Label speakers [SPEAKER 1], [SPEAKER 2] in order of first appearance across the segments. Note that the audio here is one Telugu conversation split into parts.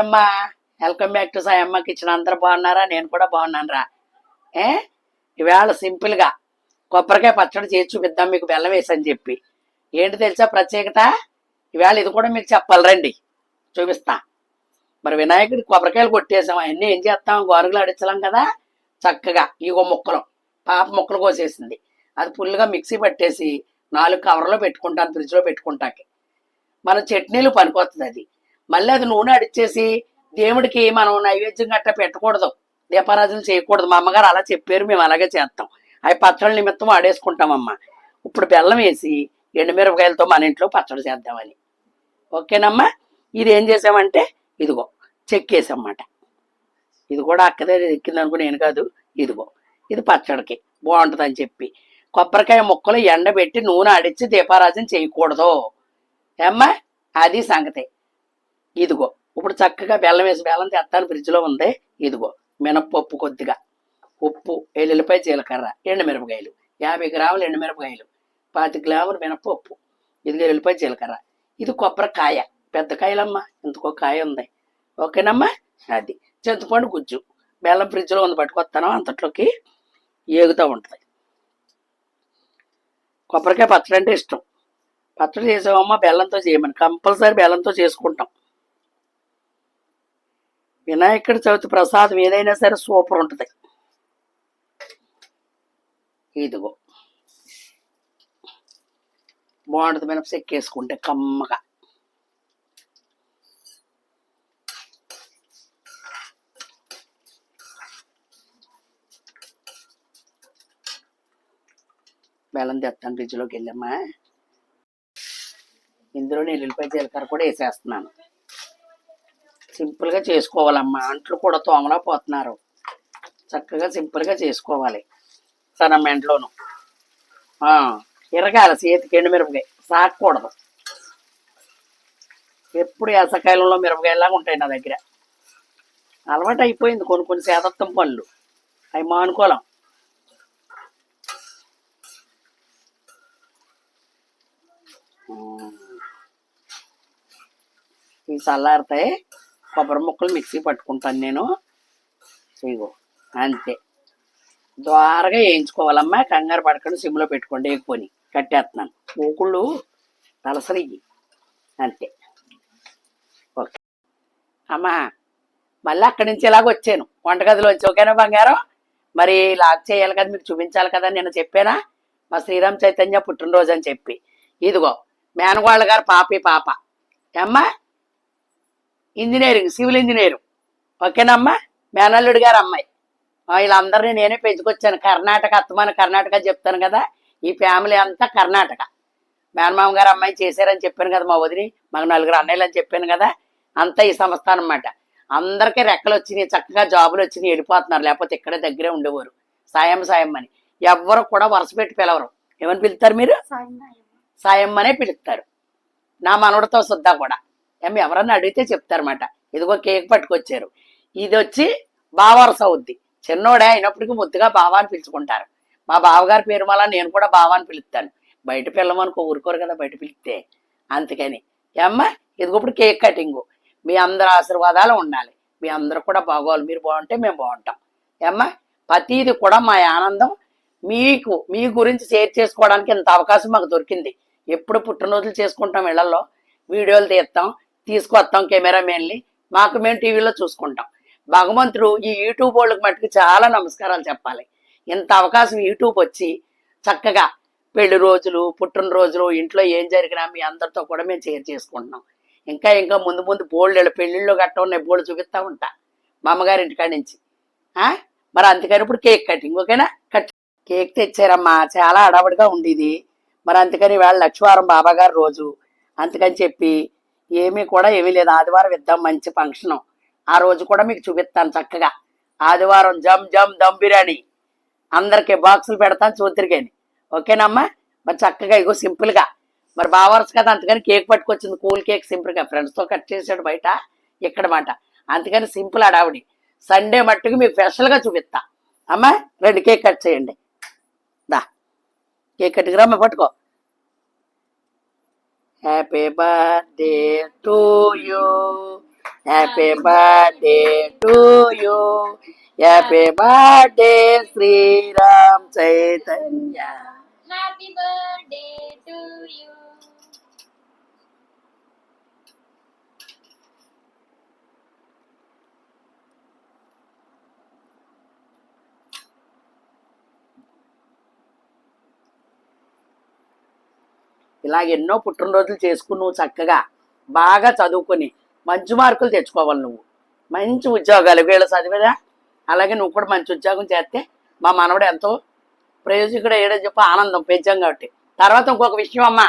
[SPEAKER 1] అమ్మా welcome back to Sayamma kitchen అందరూ బాగున్నారా? నేను కూడా బాగున్నాను రా ఏ? ఇవాళ సింపుల్గా కొబ్బరికాయ పచ్చడి చేసి చూపిద్దాం మీకు బెల్లం వేసని చెప్పి. ఏంటి తెలుసా ప్రత్యేకత? ఇవాళ ఇది కూడా మీకు చెప్పాలి రండి. చూపిస్తా. మరి వినాయకుడి కొబ్బరికాయలు కొట్టేసాం అవన్నీ ఏం చేస్తాం? గోరుగులు అడిచలాం కదా? చక్కగా ఇగో ముక్కలు. పాప ముక్కలు కోసేసింది. అది ఫుల్గా మిక్సీ పట్టేసి నాలుగు కవర్లో పెట్టుకుంటాను ఫ్రిడ్జ్లో పెట్టుకుంటాకి. మన చట్నీలు పనికొస్తుంది అది. మళ్ళీ అది నూనె అడిచేసి దేవుడికి మనం నైవేద్యం గట్ట పెట్టకూడదు. దీపారాధన చేయకూడదు. మా అమ్మగారు అలా చెప్పారు. మేము అలాగే చేస్తాం. అవి పచ్చడి నిమిత్తం వాడేసుకుంటామమ్మా. ఇప్పుడు బెల్లం వేసి ఎండుమిరపకాయలతో మన ఇంట్లో పచ్చడి చేద్దామని. ఓకేనమ్మా? ఇది ఏం చేసామంటే ఇదిగో చెక్కేసమాట ఇది కూడా అక్కదే ఎక్కింది అనుకుని నేను కాదు. ఇదిగో ఇది పచ్చడికి. బాగుంటుందని చెప్పి. కొబ్బరికాయ ముక్కలు ఎండబెట్టి నూనె అడిచి దీపారాజన చేయకూడదు. ఏమ్మా? అది సంగతి. ఇదిగో ఇప్పుడు చక్కగా బెల్లం వేసి బెల్లం తెస్తాను ఫ్రిడ్జ్లో ఉంది. ఇదిగో మినప్పప్పు కొద్దిగా. ఉప్పు ఎల్లుల్లిపాయ జీలకర్ర ఎండుమిరపకాయలు. యాభై గ్రాములు ఎండుమిరపకాయలు. పాతి గ్రాములు మినప్పప్పు. ఇదిగో ఎల్లుల్లిపాయ జీలకర్ర. ఇది కొబ్బరికాయ. పెద్ద కాయలమ్మా ఇంతకో కాయ ఉంది. ఓకేనమ్మా? అది. చింతపండు గుజ్జు. బెల్లం ఫ్రిడ్జ్లో ఉంది పట్టుకొస్తాను. అంతట్లోకి ఏగుతూ ఉంటుంది. కొబ్బరికాయ పచ్చడి అంటే ఇష్టం. పచ్చడి చేసామమ్మా బెల్లంతో చేయమని. కంపల్సరీ బెల్లంతో చేసుకుంటాం. వినాయకుడి చవితి ప్రసాదం ఏదైనా సరే సూపర్ ఉంటుంది. ఇదిగో. బాగుంటుంది మినప చెక్కేసుకుంటే కమ్మగా. బెల్లం తెస్తాను ఫ్రిడ్జ్లోకి వెళ్ళమ్మా. ఇందులో నేను జీలకర్ర కూడా వేసేస్తున్నాను. సింపుల్గా చేసుకోవాలమ్మా. అంట్లు కూడా తోమలా పోతున్నారు. చక్కగా సింపుల్గా చేసుకోవాలి. సన్న మెంట్లోను. ఇరగాలి చేతికి ఎండు మిరపకాయ సాకూడదు ఎప్పుడు ఎసకాయలంలో మిరపకాయలాగా ఉంటాయి నా దగ్గర. అలవాటు అయిపోయింది కొన్ని కొన్ని శాతత్వం పనులు అవి మానుకోలేం. ఇవి చల్లారితే కొబ్బరి ముక్కలు మిక్సీ పట్టుకుంటాను నేను. ఇగో అంతే. ద్వారగా వేయించుకోవాలమ్మా కంగారు పడకుండా సిమ్లో పెట్టుకోండి ఎక్కువని కట్టేస్తున్నాను. మూకుళ్ళు తలసరిగి. అంతే. ఓకే. అమ్మా మళ్ళీ అక్కడి నుంచి ఇలాగ వచ్చాను. వంటగదిలోంచి ఓకేనా బంగారం? మరి లాక్ చేయాలి కదా మీకు చూపించాలి కదా నేను చెప్పానా? మా శ్రీరామ్ చైతన్య పుట్టినరోజు అని చెప్పి. ఇదిగో మేనగోళ్ళ గారు పాపి పాప. ఏమ్మా? Engineering civil engineering. ఓకేనమ్మా మేనల్లుడు గారు అమ్మాయి. వీళ్ళందరినీ నేనే పెంచుకొచ్చాను. కర్ణాటక అత్తమాన కర్ణాటక చెప్తాను కదా ఈ ఫ్యామిలీ అంతా కర్ణాటక. మేనమామ గారు అమ్మాయి చేశారని చెప్పాను కదా మా వదిలి మాకు నలుగురు అన్నయ్యలు అని చెప్పాను కదా అంతా ఈ సంస్థ అనమాట అందరికీ రెక్కలు వచ్చినాయి చక్కగా జాబులు వచ్చినాయి వెళ్ళిపోతున్నారు. లేకపోతే ఇక్కడే దగ్గరే ఉండేవారు. సాయం సాయం అని. ఎవ్వరు కూడా వరుస పెట్టి పిలవరు. ఏమని పిలుస్తారు మీరు? సాయం అనే పిలుస్తారు. నా మనవడితో సుద్దా కూడా. ఏమి ఎవరన్నా అడిగితే చెప్తారన్నమాట. ఇదిగో కేక్ పట్టుకొచ్చారు. ఇది వచ్చి బావరస అవుద్ది చిన్నోడే అయినప్పటికీ ముద్దుగా బావా అని పిలుచుకుంటారు. మా బావగారి పేరు మళ్ళా నేను కూడా బావ అని పిలుస్తాను బయట పిల్లమనుకో ఊరుకోరు కదా బయట పిలిస్తే. అందుకని. ఏమ్మా ఇదిగో ఇప్పుడు కేక్ కటింగు. మీ అందరి ఆశీర్వాదాలు ఉండాలి. మీ అందరూ కూడా బాగోవాలి. మీరు బాగుంటే మేము బాగుంటాం. ఏమ్మా ప్రతీది కూడా మా ఆనందం. మీకు మీ గురించి షేర్ చేసుకోవడానికి ఇంత అవకాశం మాకు దొరికింది. ఎప్పుడు పుట్టినరోజులు చేసుకుంటాం ఇళ్ళలో. వీడియోలు తీస్తాం. తీసుకొస్తాం కెమెరామెన్ని మాకు మేము టీవీలో చూసుకుంటాం. భగవంతుడు ఈ యూట్యూబ్ వాళ్ళకి మట్టుకు చాలా నమస్కారాలు చెప్పాలి. ఇంత అవకాశం యూట్యూబ్ వచ్చి చక్కగా పెళ్ళి రోజులు పుట్టినరోజులు ఇంట్లో ఏం జరిగినా మీ అందరితో కూడా మేము షేర్ చేసుకుంటున్నాం. ఇంకా ఇంకా ముందు ముందు బోళ్ళు పెళ్ళిళ్ళు గట్ట ఉన్నాయి బోళ్ళు చూపిస్తూ ఉంటా. మా అమ్మగారి ఇంటికాడ నుంచి. మరి అందుకని ఇప్పుడు కేక్ కటింగ్ ఓకేనా? కట్ కేక్ తెచ్చారమ్మా. చాలా అడవడిగా ఉండేది. మరి అందుకని వేళ లక్ష్మీవారం బాబాగారు రోజు. అందుకని చెప్పి ఏమీ కూడా ఏమీ లేదు. ఆదివారం ఇద్దాం మంచి ఫంక్షను. ఆ రోజు కూడా మీకు చూపిస్తాను చక్కగా. ఆదివారం జమ్ జమ్ దమ్ బిర్యానీ. అందరికి బాక్సులు పెడతాను చూద్దరికని ఓకేనమ్మా? మరి చక్కగా ఇగో సింపుల్గా మరి బావర్స్ కదా అందుకని కేక్ పట్టుకొచ్చింది. కూల్ కేక్ సింపుల్గా ఫ్రెండ్స్తో కట్ చేసాడు బయట ఇక్కడ మాట. అందుకని సింపుల్ అడావిడి సండే మట్టుకు మీకు స్పెషల్గా చూపిస్తా. అమ్మా రెండు కేక్ కట్ చేయండి. దా. కేక్ కట్టికి రమ్మ Happy birthday to you. Happy birthday to you. Happy birthday, Sri Ram Chaitanya.
[SPEAKER 2] Happy birthday to you.
[SPEAKER 1] ఇలాగ ఎన్నో పుట్టినరోజులు చేసుకుని నువ్వు చక్కగా బాగా చదువుకొని మంచి మార్కులు తెచ్చుకోవాలి నువ్వు. మంచి ఉద్యోగాలు వీళ్ళు చదివేదా? అలాగే నువ్వు కూడా మంచి ఉద్యోగం చేస్తే మా మనవడు ఎంతో ప్రయోజకుడు అయ్యాడని చెప్పి ఆనందం పెంచాం కాబట్టి. తర్వాత ఇంకొక విషయం అమ్మా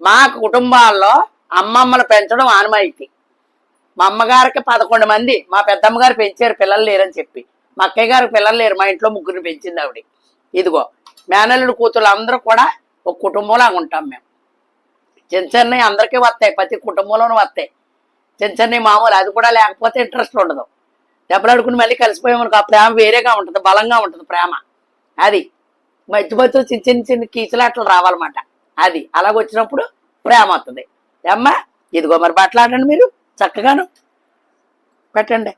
[SPEAKER 1] మా కుటుంబాల్లో అమ్మమ్మలు పెంచడం ఆనమాయితీ మా అమ్మగారికి పదకొండు మంది మా పెద్దమ్మ గారు పెంచారు పిల్లలు లేరని చెప్పి. మా అక్కయ్య గారు పిల్లలు లేరు మా ఇంట్లో ముగ్గురిని పెంచింది ఆవిడ. ఇదిగో మేనల్లుడు కూతురు అందరూ కూడా ఒక కుటుంబంలాగా ఉంటాం మేము. చిన్న చిన్నవి అందరికీ వస్తాయి ప్రతి కుటుంబంలోనూ వస్తాయి. చిన్న చిన్నవి మామూలు అది కూడా లేకపోతే ఇంట్రెస్ట్ ఉండదు. దెబ్బలాడుకుని మళ్ళీ కలిసిపోయామనుకో ఆ ప్రేమ వేరేగా ఉంటుంది బలంగా ఉంటుంది ప్రేమ. అది. మధ్య మధ్య చిన్న చిన్న చిన్న కీచులాటలు రావాలన్నమాట. అది. అలాగ వచ్చినప్పుడు ప్రేమ వస్తుంది అమ్మా ఇదిగో మరి బట్టలు ఆడండి మీరు చక్కగాను. పెట్టండి.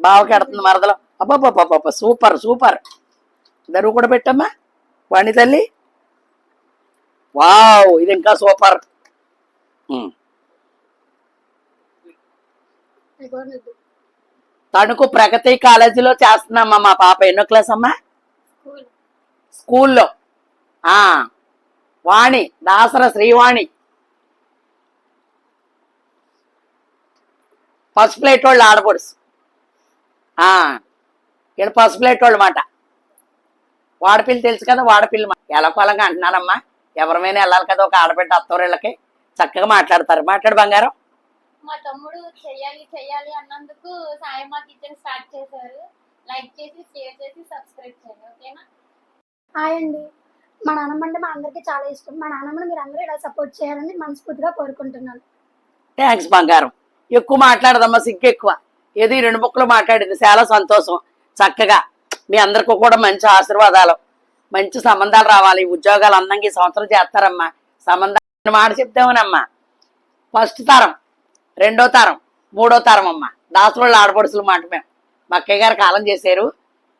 [SPEAKER 1] బావకి ఎడుతుంది మరదలో. అబ్బాబ్బాబ్బా సూపర్ సూపర్. దరువు కూడా పెట్టమ్మా. వాణి తల్లి. వావ్ ఇది ఇంకా సూపర్. తణుకు ప్రగతి కాలేజీలో చేస్తున్నామ్మా మా పాప. ఎన్నో క్లాస్ అమ్మా?
[SPEAKER 2] స్కూల్.
[SPEAKER 1] స్కూల్లో. ఆ. వాణి దాసర శ్రీవాణి. ఫస్ట్ ప్లేట్ వాళ్ళు ఆడపడుసు ఆ. ఇక్కడ ఫస్ట్ ప్లేట్ వాళ్ళు మాట. వాడపిల్లి తెలుసు కదా వాడపిల్లి ఎలకోలంగా అంటున్నానమ్మా ఎవరిమైనా వెళ్ళాలి కదా ఒక ఆడబిడ్డ అత్తవాళ్ళకి చక్కగా మాట్లాడతారు. మాట్లాడు బంగారం.
[SPEAKER 2] మా తమ్ముడు చెయ్యాలి చెయ్యాలి అన్నందుకు సాయి మా కిచెన్ స్టార్ట్ చేశారు. లైక్ చేసి షేర్ చేసి సబ్స్క్రైబ్ చేయండి ఓకేనా?
[SPEAKER 3] హాయ్ అండి. మా నాన్నమ్మ అంటే మా అందరికీ చాలా ఇష్టం. మా నాన్నమ్మని మీరు అందరూ ఇలా సపోర్ట్ చేయాలని మనస్ఫూర్తిగా కోరుకుంటున్నాను.
[SPEAKER 1] థ్యాంక్స్ బంగారం. ఎక్కువ మాట్లాడదమ్మా సిగ్గు ఎక్కువ. ఏదో ఈ రెండు ముక్కలు మాట్లాడింది. చాలా సంతోషం. చక్కగా. మీ అందరికీ కూడా మంచి ఆశీర్వాదాలు. మంచి సంబంధాలు రావాలి. ఉద్యోగాలు అందంగా ఈ సంవత్సరం చేస్తారమ్మా. సంబంధాలు మాట చెప్తామనమ్మా ఫస్ట్ తరం రెండో తరం మూడో తరం అమ్మా దాసులు ఆడపడుసులు మాట మేము. మా అక్కయ్య గారు కాలం చేశారు.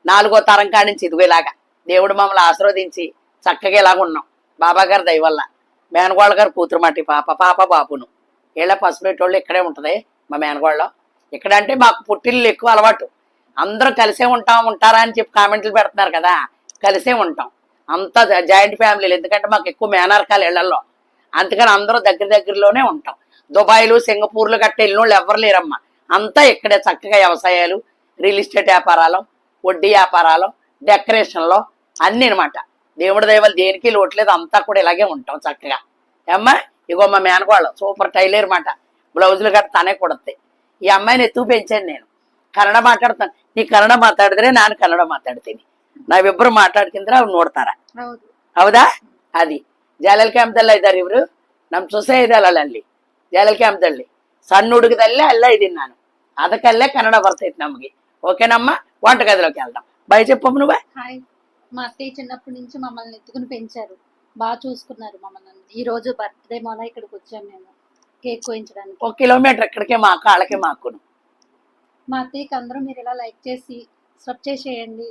[SPEAKER 1] నాలుగో తరం కాడి నుంచి ఇదిగో ఇలాగా దేవుడు మమ్మల్ని ఆశీర్వదించి చక్కగా ఇలాగ ఉన్నాం. బాబా గారు దయవల్ల మేనగోళ్ళ గారు కూతురు మాటి పాప పాప బాబును. వీళ్ళ పసిపెట్టోళ్ళు ఇక్కడే ఉంటుంది మా మేనగోళ్ళలో. ఇక్కడ అంటే మాకు పుట్టిల్లు ఎక్కువ అలవాటు. అందరూ కలిసే ఉంటాం ఉంటారా అని చెప్పి కామెంట్లు పెడుతున్నారు కదా. కలిసే ఉంటాం. అంతా జాయింట్ ఫ్యామిలీలు. ఎందుకంటే మాకు ఎక్కువ మేనరకాలు ఇళ్ళలో అందుకని అందరూ దగ్గర దగ్గరలోనే ఉంటాం. దుబాయ్లు సింగపూర్లు గట్ట వెళ్ళినోళ్ళు ఎవరు లేరమ్మా. అంతా ఇక్కడే చక్కగా వ్యవసాయాలు రియల్ ఎస్టేట్ వ్యాపారాలు వడ్డీ వ్యాపారాలు డెకరేషన్లో అన్నీ అనమాట దేవుడి దైవాలు దేనికి లోట్లేదు అంతా కూడా ఇలాగే ఉంటాం చక్కగా. ఏమ్మా? ఇగో మా మేనకోళ్ళు సూపర్ టైలర్ మాట బ్లౌజులు గట్ట తనే కుడతాయి. ఈ అమ్మాయిని ఎత్తు పెంచాను నేను. కన్నడ మాట్లాడతాను నీ కన్నడ మాట్లాడితేనే నాన్న కన్నడ మాట్లాడితే నావిబ్బరు మాట్లాడుకుందరా అవి
[SPEAKER 3] నోడతారా
[SPEAKER 1] అవుదా? అది. ಜಾಲಲ್ ಕ್ಯಾಂಪ್ದಲ್ಲ ಇದ್ದಾರೆ ಇವರು ನಮ್ಮ ಸೊಸೆ ಇದಲ್ಲ ಅಲ್ಲಿ ಜಾಲಲ್ ಕ್ಯಾಂಪ್ದಲ್ಲಿ ಸಣ್ಣ ಹುಡುಗದಲ್ಲೇ ಅಲ್ಲೇ ಇದ್ದೀನಿ ನಾನು ಅದಕ್ಕಲ್ಲೇ ಕನ್ನಡ ಬರ್ತೈತೆ ನಮಗೆ ఓకేనమ్మ వంటగదిలోకి వెళ్దాం బయ చెప్పమ్మ నువ్వే
[SPEAKER 4] హాయ్ మా అత్తయ్య చిన్నప్పటి నుంచి మమ్మల్ని ఎత్తుకుని పెంచారు బాగా చూసుకున్నారు మమ్మల్ని ఈ రోజు బర్త్డే మొన్న ఇక్కడికి వచ్చాము మేము కేక్ కోయించడానికి
[SPEAKER 1] ఒక కిలోమీటర్ ఇక్కడికే మాకు వాళ్ళకి మాకును
[SPEAKER 4] మా అత్తయ్యకి అందరూ మీరు ఇలా లైక్ చేసి సబ్ చేసేయండి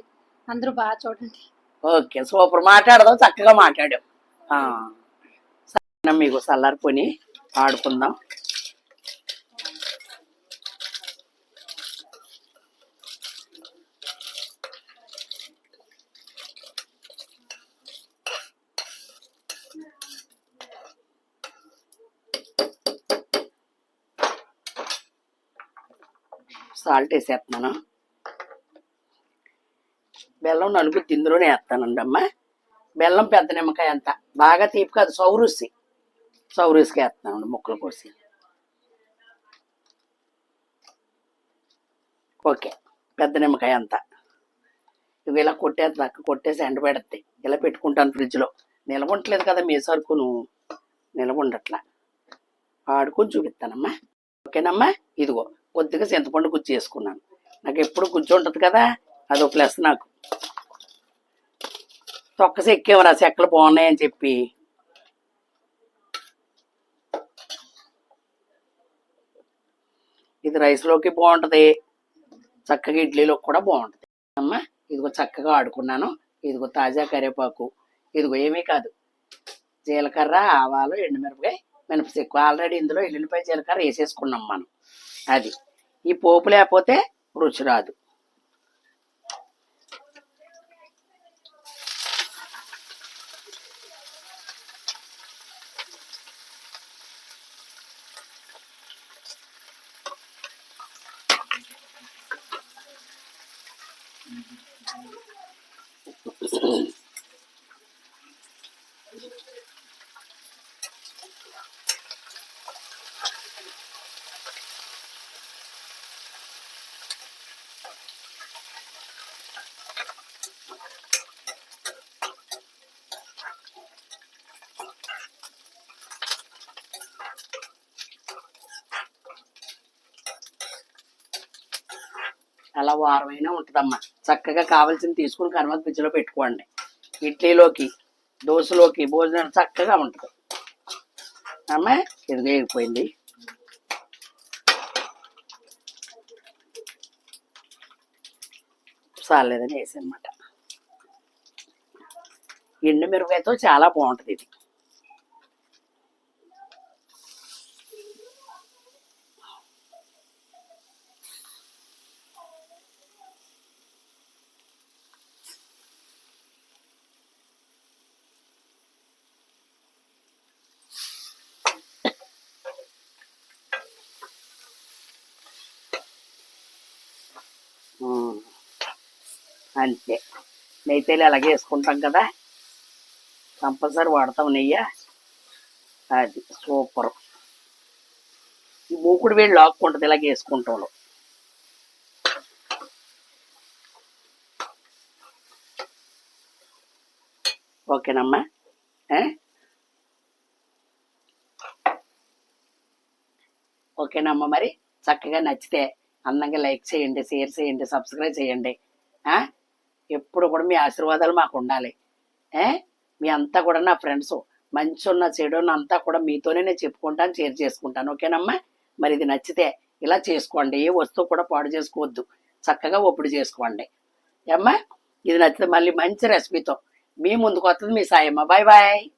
[SPEAKER 4] అందరూ బాగా చూడండి
[SPEAKER 1] ఓకే సూపర్ మాట్లాడదాం చక్కగా మాట్లాడాం ఆ. సరే మీకు చల్లారిపోని ఆడుకుందాం. సాల్ట్ వేసేస్తున్నాను. బెల్లం నలుగు తిందులోనే వేస్తానండి అమ్మా బెల్లం పెద్ద నిమ్మకాయ అంత. బాగా తీపి కాదు సౌరుసి. సౌరుసికి వేస్తున్నామండి ముక్కలు కోసి. ఓకే పెద్ద నిమ్మకాయ అంత. ఇవి ఇలా కొట్టేది దాకా కొట్టేసి ఎండ పెడతాయి ఇలా పెట్టుకుంటాను ఫ్రిడ్జ్లో. నిలవ ఉండట్లేదు కదా మీ సరుకును. నిలవ ఉండట్లా ఆడుకొని చూపిస్తానమ్మా. ఓకేనమ్మా? ఇదిగో కొద్దిగా చింతపండు గుజ్జు చేసుకున్నాను నాకు ఎప్పుడు గుజ్జు ఉంటుంది కదా అదొక ప్లస్ నాకు. తొక్కసి ఎక్కేవరా చెక్కలు బాగున్నాయని చెప్పి. ఇది రైస్లోకి బాగుంటుంది. చక్కగా ఇడ్లీలోకి కూడా బాగుంటుంది. అమ్మ ఇదిగో చక్కగా ఆడుకున్నాను. ఇదిగో తాజా కరివేపాకు. ఇదిగో ఏమీ కాదు. జీలకర్ర ఆవాలు ఎండుమిరపకాయ మినపసెక్కు ఆల్రెడీ ఇందులో ఎల్లుల్లిపాయ జీలకర్ర వేసేసుకున్నాం మనం. అది. ఈ పోపు లేకపోతే రుచి రాదు. అలా వారమైనా ఉంటుందమ్మా. చక్కగా కావాల్సింది తీసుకుని కనుమ ఫ్రిడ్జ్లో పెట్టుకోండి. ఇడ్లీలోకి దోశలోకి భోజనం చక్కగా ఉంటుంది. అమ్మా ఇది వేగిపోయింది చాలేదని వేసనమాట. ఎండు మిరపకాయతో చాలా బాగుంటుంది ఇది. అంతే. నెయ్యి అలాగే వేసుకుంటాం కదా? కంపల్సరీ వాడతాం నెయ్యి. అది సూపర్. ఈ మూకుడు వేడి లాక్కుంటుంది ఇలాగే వేసుకుంటాం ఓకేనమ్మా. ఓకేనమ్మా మరి. చక్కగా నచ్చితే అందంగా లైక్ చేయండి షేర్ చేయండి సబ్స్క్రైబ్ చేయండి. ఆ? ఎప్పుడు కూడా మీ ఆశీర్వాదాలు మాకు ఉండాలి. ఏ? మీ అంతా కూడా నా ఫ్రెండ్స్ మంచి ఉన్న చెడు అంతా కూడా మీతోనే నేను చెప్పుకుంటాను షేర్ చేసుకుంటాను. ఓకేనమ్మా? మరి ఇది నచ్చితే ఇలా చేసుకోండి. ఏ వస్తువు కూడా పాడు చేసుకోవద్దు. చక్కగా ఒప్పుడు చేసుకోండి. అమ్మా ఇది నచ్చితే మళ్ళీ మంచి రెసిపీతో మీ ముందుకు వస్తుంది మీ సాయమ్మ. Bye bye